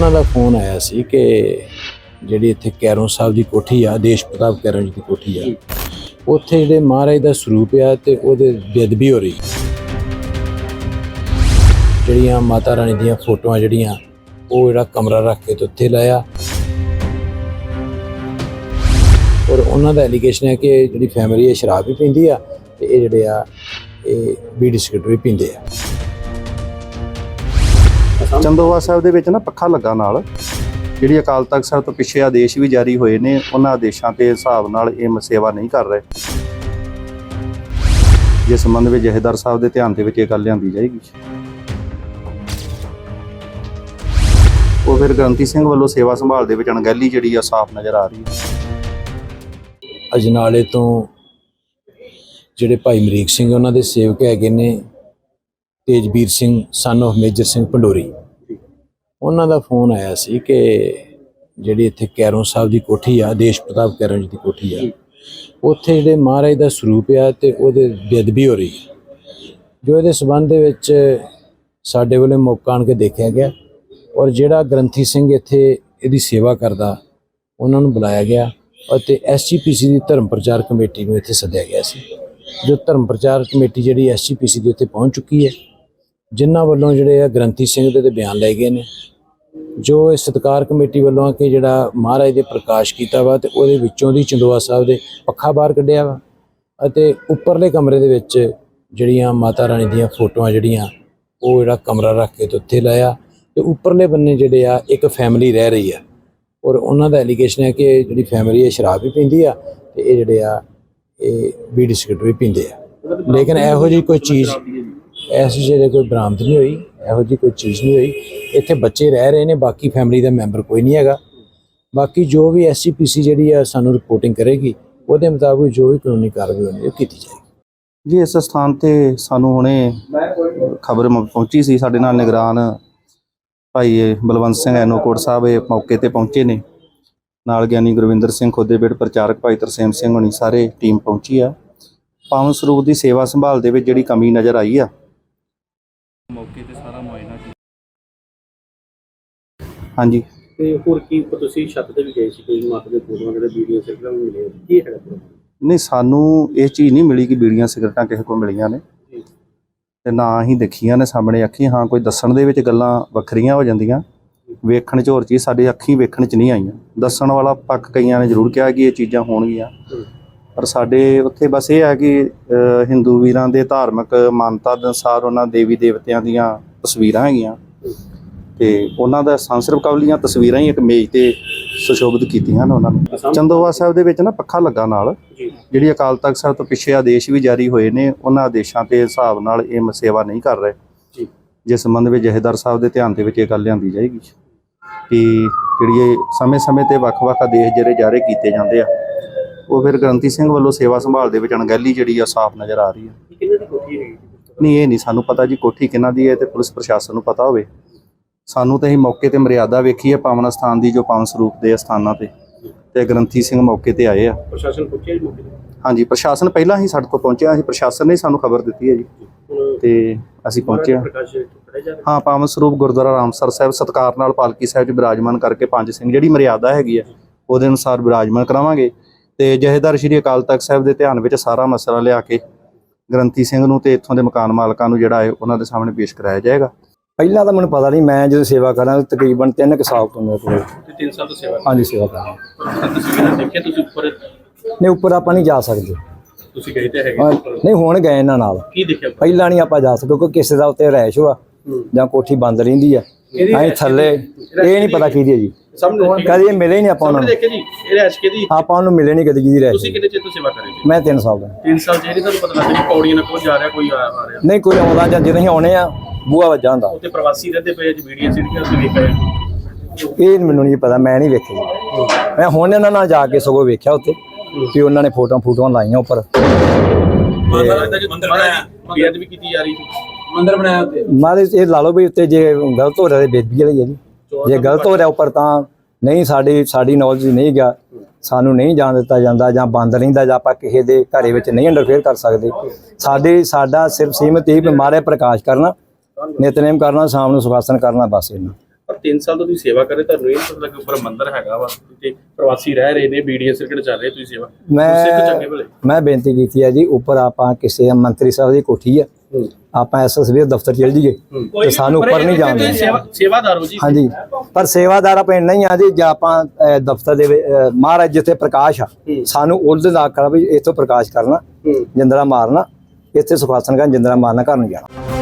ਉਹਨਾਂ ਦਾ ਫੋਨ ਆਇਆ ਸੀ ਕਿ ਜਿਹੜੀ ਇੱਥੇ ਕੈਰੋਂ ਸਾਹਿਬ ਦੀ ਕੋਠੀ ਆ, ਦੇਸ਼ ਪ੍ਰਤਾਪ ਕੈਰੋਂ ਜੀ ਦੀ ਕੋਠੀ ਆ। ਉੱਥੇ ਜਿਹੜੇ ਮਹਾਰਾਜ ਦਾ ਸਰੂਪ ਆ ਤੇ ਉਹਦੇ ਬੇਅਦਬੀ ਹੋ ਰਹੀ। ਜਿਹੜੀਆਂ ਮਾਤਾ ਰਾਣੀ ਦੀਆਂ ਫੋਟੋਆਂ ਜਿਹੜੀਆਂ, ਉਹ ਜਿਹੜਾ ਕਮਰਾ ਰੱਖ ਕੇ ਤੇ ਉੱਥੇ ਲਾਇਆ। ਔਰ ਉਹਨਾਂ ਦਾ ਐਲੀਗੇਸ਼ਨ ਹੈ ਕਿ ਜਿਹੜੀ ਫੈਮਿਲੀ ਹੈ, ਸ਼ਰਾਬ ਵੀ ਪੀਂਦੀ ਆ ਤੇ ਇਹ ਜਿਹੜੇ ਆ, ਇਹ ਬੀੜੀ ਸਿਗਰਟ ਵੀ ਪੀਂਦੇ ਆ। ਚੰਦੋਵਾ ਸਾਹਿਬ ਦੇ ਵਿੱਚ ਨਾ ਪੱਖਾ ਲੱਗਾ ਨਾਲ। ਜਿਹੜੀ ਅਕਾਲ ਤਖਤ ਸਾਹਿਬ ਤੋਂ ਪਿੱਛੇ ਆਦੇਸ਼ ਵੀ ਜਾਰੀ ਹੋਏ ਨੇ ਉਹਨਾਂ ਆਦੇਸ਼ਾਂ ਦੇ ਹਿਸਾਬ ਨਾਲ ਇਹ ਸੇਵਾ ਨਹੀਂ ਕਰ ਰਹੇ। ਜਿਸ ਸੰਬੰਧ ਵਿੱਚ ਜਹੇਦਾਰ ਸਾਹਿਬ ਦੇ ਧਿਆਨ ਦੇ ਵਿੱਚ ਇਹ ਗੱਲ ਲਿਆਂਦੀ ਜਾਏਗੀ। ਉਹ ਫਿਰ ਗ੍ਰੰਥੀ ਸਿੰਘ ਵੱਲੋਂ ਸੇਵਾ ਸੰਭਾਲ ਦੇ ਵਿੱਚ ਅਣਗਹਿਲੀ ਜਿਹੜੀ ਆ ਸਾਫ਼ ਨਜ਼ਰ ਆ ਰਹੀ ਹੈ। ਅਜਨਾਲੇ ਤੋਂ ਜਿਹੜੇ ਭਾਈ ਮਰੀਕ ਸਿੰਘ ਉਹਨਾਂ ਦੇ ਸੇਵਕ ਹੈਗੇ ਨੇ ਤੇਜਵੀਰ ਸਿੰਘ ਸਨ of ਮੇਜਰ ਸਿੰਘ ਪੰਡੋਰੀ। ਉਹਨਾਂ ਦਾ ਫੋਨ ਆਇਆ ਸੀ ਕਿ ਜਿਹੜੀ ਇੱਥੇ ਕੈਰੋਂ ਸਾਹਿਬ ਦੀ ਕੋਠੀ ਆ, ਦੇਸ਼ ਪ੍ਰਤਾਪ ਕੈਰੋਂ ਜੀ ਦੀ ਕੋਠੀ ਆ। ਉੱਥੇ ਜਿਹੜੇ ਮਹਾਰਾਜ ਦਾ ਸਰੂਪ ਆ ਤੇ ਉਹਦੇ ਬੇਅਦਬੀ ਹੋ ਰਹੀ ਜੋ ਇਹਦੇ ਸਬੰਧ ਦੇ ਵਿੱਚ ਸਾਡੇ ਵੱਲੋਂ ਮੌਕਾ ਆਣ ਕੇ ਦੇਖਿਆ ਗਿਆ ਔਰ ਜਿਹੜਾ ਗ੍ਰੰਥੀ ਸਿੰਘ ਇੱਥੇ ਇਹਦੀ ਸੇਵਾ ਕਰਦਾ, ਉਹਨਾਂ ਨੂੰ ਬੁਲਾਇਆ ਗਿਆ ਅਤੇ ਐਸਜੀਪੀਸੀ ਦੀ ਧਰਮ ਪ੍ਰਚਾਰ ਕਮੇਟੀ ਨੂੰ ਇੱਥੇ ਸੱਦਿਆ ਗਿਆ ਸੀ। ਜੋ ਧਰਮ ਪ੍ਰਚਾਰ ਕਮੇਟੀ ਜਿਹੜੀ ਐਸਜੀਪੀਸੀ ਦੇ ਉੱਤੇ ਪਹੁੰਚ ਚੁੱਕੀ ਹੈ, ਜਿਨ੍ਹਾਂ ਵੱਲੋਂ ਜਿਹੜੇ ਆ ਗ੍ਰੰਥੀ ਸਿੰਘ ਦੇ ਤੇ ਬਿਆਨ ਲਏ ਗਏ ਨੇ। ਜੋ ਇਹ ਸਤਕਾਰ ਕਮੇਟੀ ਵੱਲੋਂ ਆ ਕਿ ਜਿਹੜਾ ਮਹਾਰਾਜ ਦੇ ਪ੍ਰਕਾਸ਼ ਕੀਤਾ ਵਾ ਤੇ ਉਹਦੇ ਵਿੱਚੋਂ ਦੀ ਚੰਦੋਆ ਸਾਹਿਬ ਦੇ ਪੱਖਾ ਬਾਹਰ ਕੱਢਿਆ ਵਾ ਅਤੇ ਉੱਪਰਲੇ ਕਮਰੇ ਦੇ ਵਿੱਚ ਜਿਹੜੀਆਂ ਮਾਤਾ ਰਾਣੀ ਦੀਆਂ ਫੋਟੋਆਂ ਜਿਹੜੀਆਂ, ਉਹ ਜਿਹੜਾ ਕਮਰਾ ਰੱਖ ਕੇ ਤੇ ਉੱਥੇ ਲਾਇਆ ਤੇ ਉੱਪਰਲੇ ਬੰਨੇ ਜਿਹੜੇ ਆ, ਇੱਕ ਫੈਮਿਲੀ ਰਹਿ ਰਹੀ ਆ ਔਰ ਉਹਨਾਂ ਦਾ ਐਲੀਗੇਸ਼ਨ ਹੈ ਕਿ ਜਿਹੜੀ ਫੈਮਿਲੀ ਹੈ ਸ਼ਰਾਬ ਵੀ ਪੀਂਦੀ ਆ ਤੇ ਇਹ ਜਿਹੜੇ ਆ, ਇਹ ਬੀੜੀ ਸਿਗਰਟ ਵੀ ਪੀਂਦੇ ਆ। ਲੇਕਿਨ ਇਹੋ ਜਿਹੀ ਕੋਈ ਚੀਜ਼ ਐਸੀ ਜਿਹੜੇ ਕੋਈ ਬਰਾਮਦ ਨਹੀਂ ਹੋਈ। ਇਹੋ ਜਿਹੀ ਕੋਈ ਚੀਜ਼ ਨਹੀਂ ਹੋਈ। ਇੱਥੇ ਬੱਚੇ ਰਹਿ ਰਹੇ ਨੇ, ਬਾਕੀ ਫੈਮਿਲੀ ਦਾ ਮੈਂਬਰ ਕੋਈ ਨਹੀਂ ਹੈਗਾ। ਬਾਕੀ ਜੋ ਵੀ ਐਸਜੀਪੀਸੀ ਜਿਹੜੀ ਆ ਸਾਨੂੰ ਰਿਪੋਰਟਿੰਗ ਕਰੇਗੀ, ਉਹਦੇ ਮੁਤਾਬਕ ਜੋ ਵੀ ਕਾਨੂੰਨੀ ਕਾਰਵਾਈ ਹੋਣੀ, ਉਹ ਕੀਤੀ ਜਾਏਗੀ। ਜੀ, ਇਸ ਸਥਾਨ ਤੇ ਸਾਨੂੰ ਹੁਣੇ ਖਬਰ ਪਹੁੰਚੀ ਸੀ। ਸਾਡੇ ਨਾਲ ਨਿਗਰਾਨ ਭਾਈ ਬਲਵੰਤ ਸਿੰਘ ਐਨੋਕੋਟ ਸਾਹਿਬ ਇਹ ਮੌਕੇ ਤੇ ਪਹੁੰਚੇ ਨੇ। ਨਾਲ ਗਿਆਨੀ ਗੁਰਵਿੰਦਰ ਸਿੰਘ ਖੋਦੇਬੇੜ ਪ੍ਰਚਾਰਕ ਭਾਈ ਤਰਸੇਮ ਸਿੰਘ ਹੋਣੀ, ਸਾਰੇ ਟੀਮ ਪਹੁੰਚੀ ਆ। ਪਾਵਨ ਸਰੂਪ ਦੀ ਸੇਵਾ ਸੰਭਾਲ ਦੇ ਵਿੱਚ ਜਿਹੜੀ ਕਮੀ ਨਜ਼ਰ ਆਈ ਆ ਮੌਕੇ ਤੇ ਸਾਰਾ ਮੁਆਇਨਾ ਹਾਂਜੀ। ਤੇ ਹੋਰ ਕੀ ਤੁਸੀਂ ਛੱਤ ਤੇ ਵੀ ਗਏ ਸੀ ਕੋਈ ਮਾਤਾ ਦੇ ਫੋਟੋਆਂ ਕਿਤੇ ਵੀਡੀਓ ਸਿਗਨਲ ਵੀ ਮਿਲੇ ਕੀ ਹੈਗਾ ਨਹੀਂ ਸਾਨੂੰ ਇਹ ਚੀਜ਼ ਨਹੀਂ ਮਿਲੀ ਕਿ ਬੀੜੀਆਂ ਸਿਗਰਟਾਂ ਕਿਸੇ ਕੋਲ ਮਿਲੀਆਂ ਨੇ। ਤੇ ਨਾ ਹੀ ਦੇਖੀਆਂ ਨੇ ਸਾਹਮਣੇ ਅੱਖੀ ਹਾਂ ਕੋਈ ਦੱਸਣ ਦੇ ਵਿੱਚ ਗੱਲਾਂ ਵੱਖਰੀਆਂ ਹੋ ਜਾਂਦੀਆਂ। ਵੇਖਣ 'ਚ ਹੋਰ ਚੀਜ਼ ਸਾਡੇ ਅੱਖੀਂ ਵੇਖਣ 'ਚ ਨਹੀਂ ਆਈਆਂ। ਦੱਸਣ ਵਾਲਾ ਪੱਕ ਕਈਆਂ ਨੇ ਜ਼ਰੂਰ ਕਿਹਾ ਕਿ ਇਹ ਚੀਜ਼ਾਂ ਹੋਣਗੀਆਂ। ਪਰ ਸਾਡੇ ਉੱਥੇ ਬਸ ਇਹ ਹੈ ਕਿ ਹਿੰਦੂ ਵੀਰਾਂ ਦੇ ਧਾਰਮਿਕ ਮਾਨਤਾ ਦੇ ਅਨੁਸਾਰ ਉਹਨਾਂ ਦੇਵੀ ਦੇਵਤਿਆਂ ਦੀਆਂ ਤਸਵੀਰਾਂ ਹੈਗੀਆਂ। ਤੇ ਉਹਨਾਂ ਦਾ ਸੰਸਰਵ ਕਵਲੀਆਂ ਤਸਵੀਰਾਂ ਹੀ ਇੱਕ ਮੇਜ਼ ਤੇ ਸੁਸ਼ੋਭਿਤ ਕੀਤੀਆਂ ਨੇ ਉਹਨਾਂ ਨੇ। ਚੰਦੋਵਾ ਸਾਹਿਬ ਦੇ ਵਿੱਚ ਨਾ ਪੱਖਾ ਲੱਗਾ ਨਾਲ। ਜਿਹੜੀ ਅਕਾਲ ਤਖਤ ਸਾਹਿਬ ਤੋਂ ਪਿੱਛੇ ਆਦੇਸ਼ ਵੀ ਜਾਰੀ ਹੋਏ ਨੇ ਉਹਨਾਂ ਆਦੇਸ਼ਾਂ ਦੇ ਹਿਸਾਬ ਨਾਲ ਇਹ ਸੇਵਾ ਨਹੀਂ ਕਰ ਰਹੇ। ਜੀ। ਜਿਸ ਸੰਬੰਧ ਵਿੱਚ ਜਹੇਦਾਰ ਸਾਹਿਬ ਦੇ ਧਿਆਨ ਦੇ ਵਿੱਚ ਇਹ ਗੱਲ ਲਿਆਂਦੀ ਜਾਏਗੀ। ਕਿ ਜਿਹੜੀ ਸਮੇਂ-ਸਮੇਂ ਤੇ ਵੱਖ-ਵੱਖ ਆਦੇਸ਼ ਜਿਹੜੇ ਜਾਰੀ ਕੀਤੇ ਜਾਂਦੇ ਆ ਉਹ ਫਿਰ ਗ੍ਰੰਥੀ ਸਿੰਘ ਵੱਲੋਂ ਸੇਵਾ ਸੰਭਾਲ ਦੇ ਵਿੱਚ ਅਣਗਹਿਲੀ ਜਿਹੜੀ ਆ ਸਾਫ਼ ਨਜ਼ਰ ਆ ਰਹੀ ਹੈ ਨਹੀਂ ਇਹ ਨਹੀਂ ਸਾਨੂੰ ਪਤਾ ਜੀ ਕੋਠੀ ਕਿਹਨਾਂ ਦੀ ਹੈ ਤੇ ਪੁਲਿਸ ਪ੍ਰਸ਼ਾਸਨ ਨੂੰ ਪਤਾ ਹੋਵੇ। ਸਾਨੂੰ ਤਾਂ ਅਸੀਂ ਮੌਕੇ ਤੇ ਮਰਿਆਦਾ ਵੇਖੀ ਹੈ ਪਾਵਨ ਸਥਾਨ ਦੀ ਜੋ ਪਾਵਨ ਸਰੂਪ ਦੇ ਸਥਾਨਾਂ ਤੇ। ਤੇ ਗ੍ਰੰਥੀ ਸਿੰਘ ਮੌਕੇ ਤੇ ਆਏ ਆ। ਪ੍ਰਸ਼ਾਸਨ ਪੁੱਛਿਆ ਜੀ ਮੌਕੇ ਤੇ? ਹਾਂਜੀ ਪ੍ਰਸ਼ਾਸਨ ਪਹਿਲਾਂ ਹੀ ਸਾਡੇ ਕੋਲ ਪਹੁੰਚਿਆ। ਸੀ ਪ੍ਰਸ਼ਾਸਨ ਨੇ ਸਾਨੂੰ ਖਬਰ ਦਿੱਤੀ ਹੈ ਜੀ। ਤੇ ਅਸੀਂ ਪਹੁੰਚੇ ਹਾਂ। ਹਾਂ ਪਾਵਨ ਸਰੂਪ ਗੁਰਦੁਆਰਾ ਰਾਮਸਰ ਸਾਹਿਬ ਸਤਕਾਰ ਨਾਲ ਪਾਲਕੀ ਸਾਹਿਬ 'ਚ ਬਿਰਾਜਮਾਨ ਕਰਕੇ ਪੰਜ ਸਿੰਘ ਜਿਹੜੀ ਮਰਿਆਦਾ ਹੈਗੀ ਆ ਉਹਦੇ ਅਨੁਸਾਰ ਬਿਰਾਜਮਾਨ ਕਰਾਵਾਂਗੇ। ਤੇ ਜਹੇਦਾਰ ਸ਼੍ਰੀ ਅਕਾਲ ਤਖਤ ਸਾਹਿਬ ਦੇ ਧਿਆਨ ਵਿੱਚ ਸਾਰਾ ਮਸਲਾ ਲਿਆ ਕੇ ਗ੍ਰੰਥੀ ਸਿੰਘ ਨੂੰ ਤੇ ਇੱਥੋਂ ਦੇ ਮਕਾਨ ਮਾਲਕਾਂ ਨੂੰ ਜਿਹੜਾ ਹੈ ਉਹਨਾਂ ਦੇ ਸਾਹਮਣੇ ਪੇਸ਼ ਕਰਾਇਆ ਜਾਏਗਾ। ਪਹਿਲਾਂ ਤਾਂ ਮੈਨੂੰ ਪਤਾ ਨਹੀਂ ਮੈਂ ਜਦੋਂ ਸੇਵਾ ਕਰਾਂ ਤਕਰੀਬਨ 3 ਕੁ ਸਾਲ ਤੋਂ ਮੇਰੇ ਕੋਲ ਤੇ 3 ਸਾਲ ਤੋਂ ਸੇਵਾ ਹਾਂਜੀ ਸੇਵਾ ਕਰਾਂ ਦੇਖਿਆ ਤੁਸੀਂ ਉੱਪਰ ਨਹੀਂ ਉੱਪਰ ਆਪਾਂ ਨਹੀਂ ਜਾ ਸਕਦੇ ਤੁਸੀਂ ਗਏ ਤੇ ਹੈਗੇ ਹਾਂ, ਉੱਪਰ। ਨਹੀਂ ਹੁਣ ਗਏ ਇਹਨਾਂ ਨਾਲ ਕੀ ਦੇਖਿਆ ਉੱਪਰ? ਪਹਿਲਾਂ ਨਹੀਂ ਆਪਾਂ ਜਾ ਸਕਦੇ ਕਿਉਂਕਿ ਕਿਸੇ ਦਾ ਉੱਤੇ ਰਹਿਸ਼ ਹੋਆ ਹੂੰ। ਜਾਂ ਕੋਠੀ ਬੰਦ ਰਹਿੰਦੀ ਆ ਐਂ ਥੱਲੇ। ਇਹ ਨਹੀਂ ਪਤਾ ਕਿਹਦੀ ਹੈ ਜੀ। ਸਾਹਮਣੇ ਕਦੇ ਮਿਲੇ ਹੀ ਨਹੀਂ ਆਪਾਂ ਉਹਨਾਂ ਨੂੰ। ਦੇਖਿਆ ਜੀ ਇਹ ਰੈਸ਼ ਦੀ ਆਪਾਂ ਉਹਨੂੰ ਮਿਲੇ ਨਹੀਂ ਕਦੀ ਰਹਿਸ਼ ਤੁਸੀਂ ਕਿੰਨੇ ਚਿਰ ਤੋਂ ਸੇਵਾ ਕਰ ਰਹੇ ਜੀ? ਮੈਂ 3 ਸਾਲ ਦਾ 3 ਸਾਲ ਜਿਹੜੀ ਤੁਹਾਨੂੰ ਪਤਾ ਲੱਗਦਾ ਕਿ ਪੌੜੀਆਂ ਨਾਲ ਕੋਈ ਜਾ ਰਿਹਾ ਕੋਈ ਆ ਰਿਹਾ। ਨਹੀਂ ਕੋਈ ਆਉਂਦਾ ਜਾਂ ਜਦੋਂ ਅਸੀਂ ਆਉਣੇ ਆ ਬੂਆ ਵੱਜਾ ਹੁੰਦਾ। ਉੱਤੇ ਪ੍ਰਵਾਸੀ ਰਹਿੰਦੇ ਪਏ ਜੀ ਵੀਡੀਓ ਸੀੜੀਆਂ ਤੁਸੀਂ ਵੇਖਿਆ ਇਹ ਮੈਨੂੰ ਨਹੀਂ ਪਤਾ ਮੈਂ ਨਹੀਂ ਵੇਖਿਆ ਜੀ। ਮੈਂ ਹੁਣ ਇਹਨਾਂ ਨਾਲ ਜਾ ਕੇ ਸਗੋਂ ਵੇਖਿਆ ਉੱਤੇ ਕਿ ਉਹਨਾਂ ਨੇ ਫੋਟੋਆਂ ਫੋਟੋਆਂ ਲਾਈਆਂ ਉੱਪਰ। ਮਾਤਾ ਲੱਗਦਾ ਜੀ ਮੰਦਰ ਬਣਾਇਆ ਬੇਅਦ ਵੀ ਕੀਤੀ ਜਾ ਰਹੀ ਸੀ। ਮੰਦਰ ਬਣਾਇਆ ਉੱਤੇ ਮਾਰੇ ਇਹ ਲਾ ਲਓ ਵੀ ਉੱਤੇ ਜੇ ਗਲਤ ਹੋ ਰਿਹਾ ਤੇ ਬੇਦਬੀ ਵਾਲੀ ਹੈ ਜੀ। ਜੇ ਗਲਤ ਹੋ ਰਿਹਾ ਉੱਪਰ ਤਾਂ ਨਹੀਂ ਸਾਡੀ ਸਾਡੀ ਨੌਲੇਜ ਨਹੀਂ ਗਿਆ। ਸਾਨੂੰ ਨਹੀਂ ਜਾਣ ਦਿੱਤਾ ਜਾਂਦਾ ਜਾਂ ਬੰਦ ਰਹਿੰਦਾ ਜਾਂ ਆਪਾਂ ਕਿਸੇ ਦੇ ਘਰੇ ਵਿੱਚ ਨਹੀਂ ਇੰਟਰਫੇਅਰ ਕਰ ਸਕਦੇ। ਸਾਡੇ ਸਾਡਾ ਸਿਰਫ ਸੀਮਤ ਹੀ ਬਿਮਾਰੇ ਪ੍ਰਕਾਸ਼ ਕਰਨਾ ਨਿਤਨੇਮ ਕਰਨਾ ਸ਼ਾਮ ਨੂੰ ਸੁਖਾਸਨ ਕਰਨਾ ਬਸ ਇਹਨਾਂ ਪਰ 3 ਸਾਲ ਤੋਂ ਤੁਸੀਂ ਸੇਵਾ ਕਰ ਰਹੇ ਤੁਹਾਨੂੰ ਇਹ ਪਤਾ ਕਿ ਉੱਪਰ ਮੰਦਿਰ ਹੈਗਾ ਵਾ ਤੇ ਪ੍ਰਵਾਸੀ ਰਹਿ ਰਹੇ ਨੇ ਬੀਡੀਐਸ ਸਰਕਟ ਚੱਲ ਰਹੇ ਤੁਸੀਂ ਸੇਵਾ? ਸਿੱਖ ਚੰਗੇ ਭਲੇ। ਮੈਂ ਮੈਂ ਬੇਨਤੀ ਕੀਤੀ ਹੈ ਜੀ ਉੱਪਰ ਆਪਾਂ ਕਿਸੇ ਮੰਤਰੀ ਸਾਹਿਬ ਦੀ ਕੋਠੀ ਆ ਆਪਾਂ ਐਸਐਸਬੀ ਦਫ਼ਤਰ ਚਲ ਜੀਏ ਤੇ ਸਾਨੂੰ ਉੱਪਰ ਨਹੀਂ ਜਾਣ ਸੇਵਾ ਸੇਵਾਦਾਰ ਹੋ ਜੀ। ਹਾਂਜੀ। ਪਰ ਸੇਵਾਦਾਰ ਆਪਾਂ ਇੰਨਾ ਹੀ ਆ ਜੀ ਜੇ ਆਪਾਂ ਦਫ਼ਤਰ ਦੇ ਮਹਾਰਾਜ ਜਿੱਥੇ ਪ੍ਰਕਾਸ਼ ਆ ਸਾਨੂੰ ਉਹਦੇ ਦਾ ਆਖਣਾ ਵੀ ਇੱਥੋਂ ਪ੍ਰਕਾਸ਼ ਕਰਨਾ ਜਿੰਦਰਾ ਮਾਰਨਾ ਇੱਥੇ ਸੁਖਾਸਨ ਕਰਨ ਜਿੰਦਰਾ ਮਾਰਨਾ ਘਰ ਨੂੰ ਜਾਣਾ।